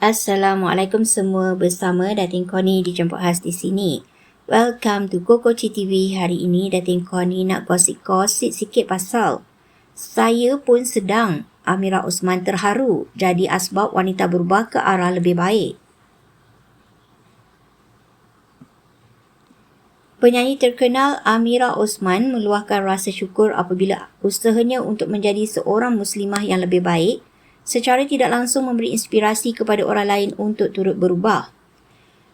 Assalamualaikum semua bersama Datin Koni dijemput khas di sini. Welcome to Koko TV. Hari ini Datin Koni nak gosip-gosip sikit pasal saya pun sedang Amira Osman terharu jadi asbab wanita berubah ke arah lebih baik. Penyanyi terkenal Amira Osman meluahkan rasa syukur apabila usahanya untuk menjadi seorang muslimah yang lebih baik secara tidak langsung memberi inspirasi kepada orang lain untuk turut berubah.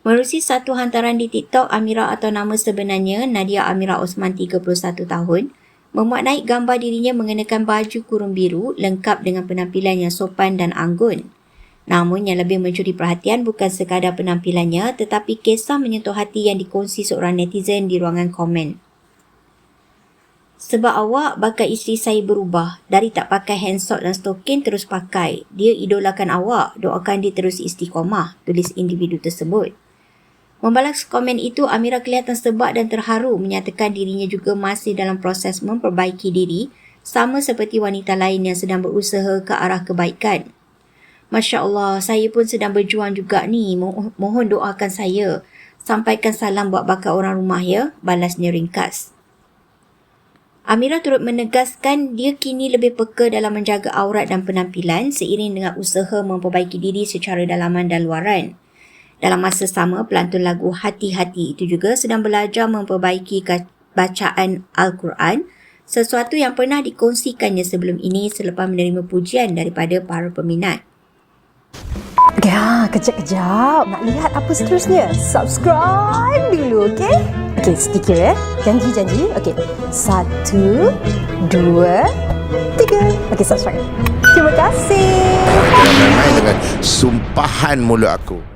Menerusi satu hantaran di TikTok, Amira atau nama sebenarnya Nadia Amira Osman 31 tahun, memuat naik gambar dirinya mengenakan baju kurung biru lengkap dengan penampilan yang sopan dan anggun. Namun yang lebih mencuri perhatian bukan sekadar penampilannya tetapi kisah menyentuh hati yang dikongsi seorang netizen di ruangan komen. Sebab awak bakal isteri saya berubah dari tak pakai handsock dan stokin terus pakai. Dia idolakan awak, doakan dia terus istiqomah, tulis individu tersebut. Membalas komen itu, Amira kelihatan sebab dan terharu menyatakan dirinya juga masih dalam proses memperbaiki diri sama seperti wanita lain yang sedang berusaha ke arah kebaikan. Masya Allah, saya pun sedang berjuang juga ni. Mo- mohon doakan saya. Sampaikan salam buat bakal orang rumah ya. Balasnya ringkas. Amira turut menegaskan dia kini lebih peka dalam menjaga aurat dan penampilan seiring dengan usaha memperbaiki diri secara dalaman dan luaran. Dalam masa sama, pelantun lagu Hati-Hati itu juga sedang belajar memperbaiki bacaan Al-Quran, sesuatu yang pernah dikongsikannya sebelum ini selepas menerima pujian daripada para peminat. Ya, kejap-kejap. Nak lihat apa seterusnya? Subscribe dulu, okey? Okey, sedikit ya. Janji-janji. Okey. Satu, dua, tiga. Okey, subscribe. Terima kasih. Dengan sumpahan mulut aku.